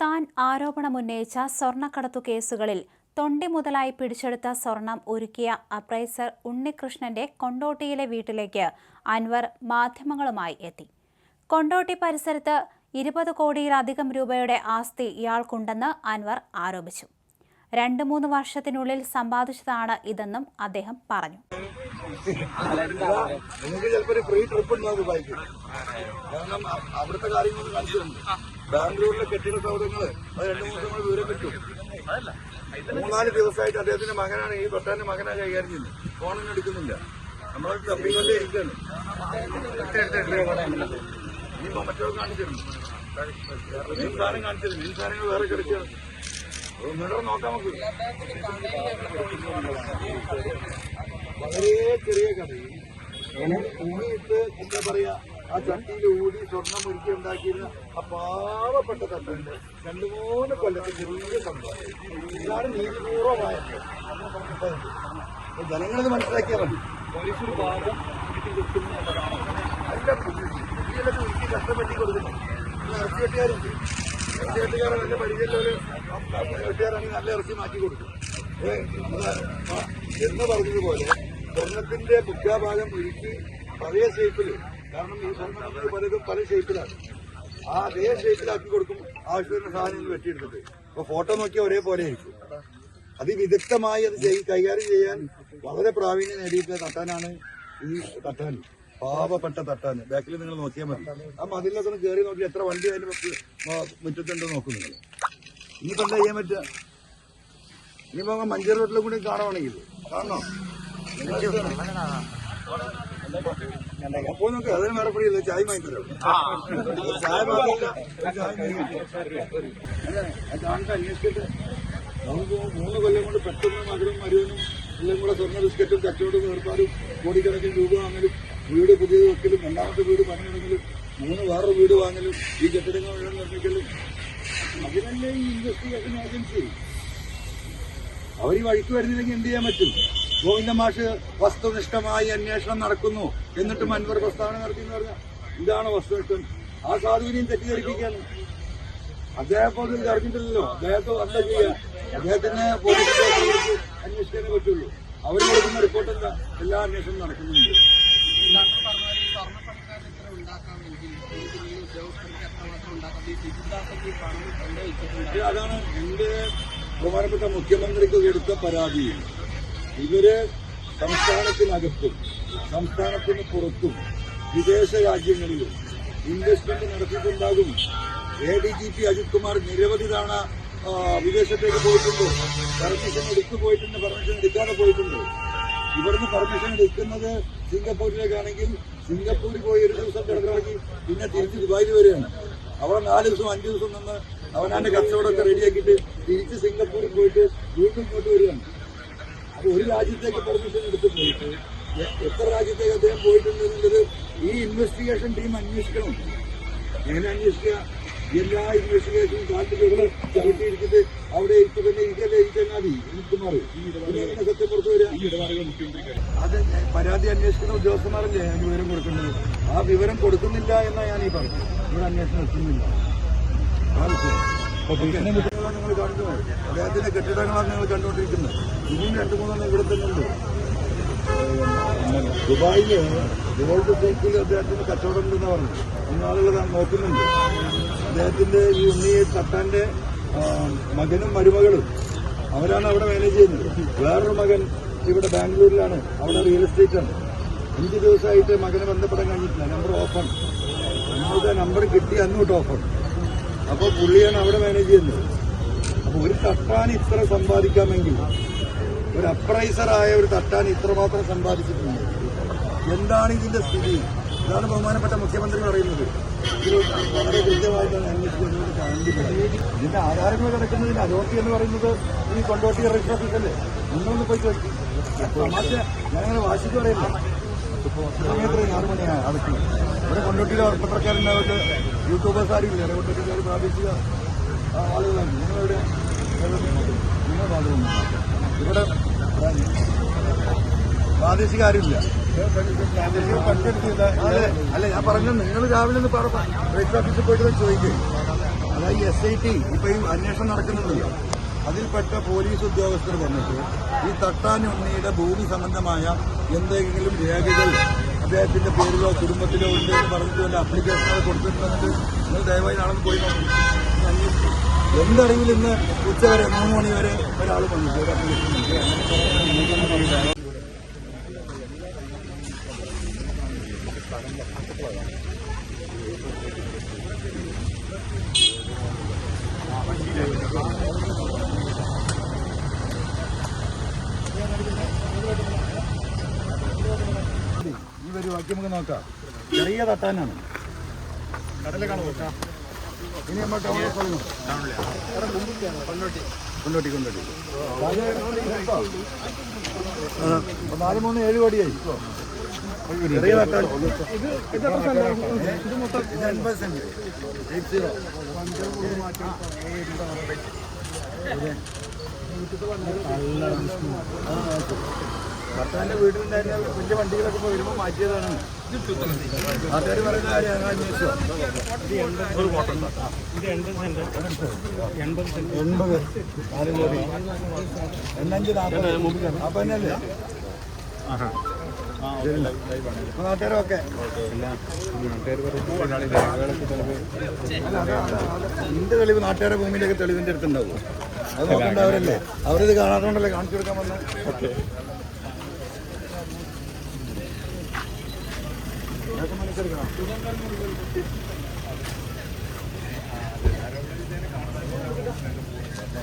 താൻ ആരോപണമുന്നയിച്ച സ്വർണക്കടത്തു കേസുകളിൽ തൊണ്ടി മുതലായി പിടിച്ചെടുത്ത സ്വർണം ഒരുക്കിയ അപ്രൈസർ ഉണ്ണികൃഷ്ണന്റെ കൊണ്ടോട്ടിയിലെ വീട്ടിലേക്ക് അൻവർ മാധ്യമങ്ങളുമായി എത്തി. കൊണ്ടോട്ടി പരിസരത്ത് ഇരുപത് കോടിയിലധികം രൂപയുടെ ആസ്തി ഇയാൾക്കുണ്ടെന്ന് അൻവർ ആരോപിച്ചു. രണ്ട് മൂന്ന് വർഷത്തിനുള്ളിൽ സമ്പാദിച്ചതാണ് ഇതെന്നും അദ്ദേഹം പറഞ്ഞു. നിങ്ങൾക്ക് ചിലപ്പോൾ ഒരു ഫ്രീ ട്രിപ്പ് ഉണ്ടാവും ദുബായിക്ക് കാരണം അവിടുത്തെ കാര്യങ്ങൾ കാണിച്ചിട്ടുണ്ട് ബാംഗ്ലൂരിലെ കെട്ടിട സൗകര്യങ്ങൾ അത് രണ്ടു മൂന്ന് ദിവസം വിവരം കിട്ടും മൂന്നാൽ ദിവസമായിട്ട് അദ്ദേഹത്തിന്റെ മകനാണ് ഈ ഭർത്താവിന്റെ മകനാണ് കൈകാര്യം ചെയ്യുന്നത്. ഫോണൊന്നും എടുക്കുന്നില്ല. നമ്മളെ തപ്പിക്കൊണ്ടേ ഇരിക്കുകയാണ്. ഇനിയിപ്പോ മറ്റൊക്കെ കാണിച്ചിരുന്നു സാധനം കാണിച്ചിരുന്നു മിൻസാരങ്ങൾ വേറെ കിടക്കുകയാണ് നിങ്ങളുടെ നോക്കാം നമുക്ക്. വളരെ ചെറിയ കഥയും. ഉണ്ണിയിട്ട് എന്താ പറയാ ആ ചട്ടിയിൽ ഊടി സ്വർണം ഒരുക്കി ഉണ്ടാക്കിയിരുന്ന ആ പാവപ്പെട്ട തട്ടുണ്ട് രണ്ടു മൂന്ന് കൊല്ലത്തെ ചെറിയ സംഭവം. ഇതാണ് നീതിപൂർവമായ ജനങ്ങളിത് മനസ്സിലാക്കിയാൽ മതി. പോലീസൊരു ഭാഗം നല്ല കുട്ടികളൊക്കെ ഒരുക്കി കഷ്ടപ്പെട്ടി കൊടുക്കുന്നു. ഇറച്ചി വെട്ടുകാരുണ്ട് ഇറച്ചി വെട്ടുകാരെ നല്ല പരിചയമുള്ളവര് വെട്ടുകാരാണെങ്കിൽ നല്ല ഇറച്ചി മാറ്റി കൊടുക്കും. എന്ന് പറഞ്ഞതുപോലെ സ്വർണത്തിന്റെ മുഖ്യഭാഗം ഒരുക്കി പഴയ ഷേപ്പിൽ കാരണം ഈ സ്വർണം പലതും പല ഷേപ്പിലാണ് ആ അതേ ഷേപ്പിലാക്കി കൊടുക്കും ആവശ്യത്തിന് സാധനങ്ങൾ വെട്ടിയെടുത്തിട്ട്. അപ്പൊ ഫോട്ടോ നോക്കിയാൽ ഒരേപോലെ ആയിരിക്കും അതിവിദഗ്ധമായി അത് കൈകാര്യം ചെയ്യാൻ വളരെ പ്രാവീണ്യം നേടിയിട്ടുള്ള തട്ടാനാണ് ഈ തട്ടാൻ. പാവപ്പെട്ട തട്ടാൻ. ബാക്കിൽ നിങ്ങൾ നോക്കിയാൽ മതി. ആ മതിലൊക്കെ കയറി നോക്കി എത്ര വണ്ടി അതിന് മുറ്റത്തുണ്ടോ നോക്കും നിങ്ങൾ. ഇനിയിപ്പോ എന്താ ചെയ്യാൻ പറ്റുക? ഇനിയിപ്പോ മഞ്ചേരി റോട്ടിലും കൂടി കാണുവാണെങ്കിൽ കാണണോ? മൂന്ന് കൊല്ലം കൊണ്ട് പെട്ടെന്ന് മധുരം മരുവനും എല്ലാം കൂടെ സ്വർണ ബിസ്ക്കറ്റും കച്ചവടവും ഏർപ്പാടും കോടിക്കണക്കിന് രൂപ വാങ്ങലും വീട് പുതിയത് വെക്കലും രണ്ടാമത്തെ വീട് പണി തുടങ്ങലും മൂന്ന് വേറൊരു വീട് വാങ്ങലും ഈ കെട്ടിടങ്ങൾ നിർമ്മിക്കലും അതിനല്ലേ ഈ ഇൻവെസ്റ്റിഗേഷൻ ഏജൻസി അവർ ഈ വഴിക്ക് വരുന്നില്ലെങ്കിൽ എന്ത് ചെയ്യാൻ പറ്റും ഗോവിന്ദ മാഷ് വസ്തുനിഷ്ഠമായി അന്വേഷണം നടക്കുന്നു എന്നിട്ട് മൻവർ പ്രസ്താവന നടത്തി എന്ന് പറഞ്ഞാൽ ഇതാണ് വസ്തുനിഷ്ഠം ആ സാധുവിനെയും തെറ്റിദ്ധരിപ്പിക്കാണ് അദ്ദേഹം പോലും ഇതിൽ അറിഞ്ഞിട്ടില്ലല്ലോ അദ്ദേഹത്തെ എന്താ ചെയ്യാ അദ്ദേഹത്തിന് അന്വേഷിക്കാനേ പറ്റുള്ളൂ അവർ കൊടുക്കുന്ന റിപ്പോർട്ട് എന്താ എല്ലാ അന്വേഷണവും നടക്കുന്നുണ്ട് അതാണ് എന്റെ ബഹുമാനപ്പെട്ട മുഖ്യമന്ത്രിക്ക് എടുത്ത പരാതിയിൽ ഇവർ സംസ്ഥാനത്തിനകത്തും സംസ്ഥാനത്തിന് പുറത്തും വിദേശ രാജ്യങ്ങളിലും investment നടത്തിയിട്ടുണ്ടാകും. A D G P Ajith Kumar നിരവധി തവണ വിദേശത്തേക്ക് പോയിട്ടുണ്ട്. പെർമിഷൻ എടുത്തു പോയിട്ടുണ്ട് പെർമിഷൻ എടുക്കാതെ പോയിട്ടുണ്ട്. ഇവിടുന്ന് പെർമിഷൻ എടുക്കുന്നത് സിംഗപ്പൂരിലേക്കാണെങ്കിൽ സിംഗപ്പൂരിൽ പോയി ഒരു ദിവസം കിടക്കിറങ്ങി പിന്നെ തിരിച്ച് ദുബായിൽ വരികയാണ്. അവിടെ നാല് ദിവസം അഞ്ച് ദിവസം നിന്ന് അവനാന്റെ കച്ചവടമൊക്കെ റെഡിയാക്കിയിട്ട് തിരിച്ച് സിംഗപ്പൂരിൽ പോയിട്ട് വീണ്ടും ഇങ്ങോട്ട് വരികയാണ്. അപ്പൊ ഒരു രാജ്യത്തേക്ക് പെർമിഷൻ എടുത്ത് പോയിട്ട് എത്ര രാജ്യത്തേക്ക് അദ്ദേഹം പോയിട്ടുണ്ടെന്നുള്ളത് ഈ ഇൻവെസ്റ്റിഗേഷൻ ടീം അന്വേഷിക്കണം. എങ്ങനെ അന്വേഷിക്കുക? എല്ലാ ഇൻവെസ്റ്റിഗേഷനും കാട്ടിലുള്ള ചവിട്ടിയിരിക്കുന്നത് അവിടെ ഇപ്പൊ തന്നെ ഇരിക്കല്ലേ? ഇരിക്കാതി കുമാർ എങ്ങനെ സത്യം പുറത്തു വരിക. അത് പരാതി അന്വേഷിക്കുന്ന ഉദ്യോഗസ്ഥന്മാരല്ലേ? അതിന് വിവരം കൊടുക്കേണ്ടത് ആ വിവരം കൊടുക്കുന്നില്ല എന്നാ ഞാൻ ഈ പറഞ്ഞു ഇവിടെ അന്വേഷണം എത്തുന്നില്ല നിങ്ങൾ കാണുന്നത് അദ്ദേഹത്തിന്റെ കെട്ടിടങ്ങളാണ് നിങ്ങൾ കണ്ടുകൊണ്ടിരിക്കുന്നത്. ഇനിയും രണ്ടു മൂന്നെണ്ണം ഇവിടെ തന്നെ ഉണ്ട്. ദുബായിൽ ഗോൾഡ് സീക്കിൽ അദ്ദേഹത്തിന്റെ കച്ചവടം ഉണ്ടെന്ന് പറഞ്ഞു ഇന്ന് ആളുകൾ നോക്കുന്നുണ്ട്. അദ്ദേഹത്തിന്റെ ഈ ഉണ്ണി തട്ടാന്റെ മകനും മരുമകളും അവരാണ് അവിടെ മാനേജ് ചെയ്യുന്നത്. വേറൊരു മകൻ ഇവിടെ ബാംഗ്ലൂരിലാണ്. അവിടെ റിയൽ എസ്റ്റേറ്റ് ആണ്. അഞ്ച് ദിവസമായിട്ട് മകനെ ബന്ധപ്പെടാൻ കഴിഞ്ഞിട്ടില്ല. നമ്പർ ഓപ്പൺ നമ്മളുടെ നമ്പർ കിട്ടി അന്നോട്ട് ഓപ്പൺ അപ്പോൾ പുള്ളിയാണ് അവിടെ മാനേജ് ചെയ്യുന്നത്. അപ്പൊ ഒരു തട്ടാൻ ഇത്ര സമ്പാദിക്കാമെങ്കിൽ ഒരു അപ്രൈസർ ആയ ഒരു തട്ടാൻ ഇത്രമാത്രം സമ്പാദിച്ചിട്ടുണ്ട്. എന്താണ് ഇതിന്റെ സ്ഥിതി? ഇതാണ് ബഹുമാനപ്പെട്ട മുഖ്യമന്ത്രി പറയുന്നത്. ഇത് വളരെ കൃത്യമായിട്ടാണ് അന്വേഷിക്കുന്നത് കാണിക്കുന്നത് ഇതിന്റെ ആധാരങ്ങൾ കിടക്കുന്നതിന് അതോറിറ്റി എന്ന് പറയുന്നത് ഈ കൊണ്ടോട്ടി രജിസ്റ്റർ ഓഫീസല്ലേ നിങ്ങളൊന്ന് പോയി ചോദിക്കും. തമാശ. ഞാനങ്ങനെ വാശിക്ക് പറയില്ല. സമയത്ത് ആറ് മണിയാണ് ഇവിടെ കൊണ്ടോട്ടിയിലെ പത്രക്കാരുണ്ടാവട്ടെ യൂട്യൂബേഴ്സ് ആരുമില്ല കൊണ്ടോട്ടിക്കാർ പ്രാദേശിക ആളുകളാണ് നിങ്ങളിവിടെ നിങ്ങൾ പാടുന്നു ഇവിടെ പ്രാദേശിക ആരുമില്ല അല്ല ഞാൻ പറഞ്ഞു നിങ്ങൾ രാവിലെ ഒന്ന് പറ രജിസ്റ്റർ ഓഫീസിൽ പോയിട്ട് ചോദിക്കും. അതായത് എസ് ഐ ടി ഇപ്പൊ ഈ അന്വേഷണം നടക്കുന്നുണ്ടല്ലോ. അതിൽപ്പെട്ട പോലീസ് ഉദ്യോഗസ്ഥർ വന്നിട്ട് ഈ തട്ടാനുണ്ണിയുടെ ഭൂമി സംബന്ധമായ എന്തെങ്കിലും രേഖകൾ അദ്ദേഹത്തിന്റെ പേരിലോ കുടുംബത്തിലോ ഉണ്ട് എന്ന് പറഞ്ഞിട്ട് വല്ല അപ്ലിക്കേഷനോ കൊടുത്തിട്ടുണ്ടെങ്കിൽ നിങ്ങൾ ദയവായി നാളെ പോയി നോക്കും. എന്താണെങ്കിലും ഇന്ന് ഉച്ചവരെ മൂന്ന് മണി വരെ ഒരാൾ വന്നിട്ട് Thank അപ്ലിക്കേഷൻ വാക്യം നമുക്ക് നോക്കാം ചെറിയ തട്ടാനാണ് ഇനി നമ്മൾ കൊണ്ടോട്ടി കൊണ്ടോട്ടി നാല് മൂന്ന് ഏഴ് കോടിയായി ചെറിയ എയ്റ്റ് സീറോ ഭർത്താവിന്റെ വീട്ടിലുണ്ടായിരുന്ന വലിയ വണ്ടികളൊക്കെ ഇപ്പൊ വരുമ്പോ മാറ്റിയതാണ്. നാട്ടുകാർ പറയുന്ന കാര്യം ഞങ്ങൾ അന്വേഷിച്ചോ? എൺപത് നാല് കോടി എണ്ണഞ്ച് നാൽപ്പത് അപ്പൊ തന്നെയല്ലേ? നാട്ടുകാരൊക്കെ നിന്റെ തെളിവ് നാട്ടുകാരെ ഭൂമിയിലൊക്കെ തെളിവിന്റെ അടുത്തുണ്ടാവും? അത് നോക്കണ്ടവരല്ലേ? അവരിത് കാണാത്തോണ്ടല്ലേ കാണിച്ചു കൊടുക്കാൻ വന്ന? മനസ്സിലാക്കണം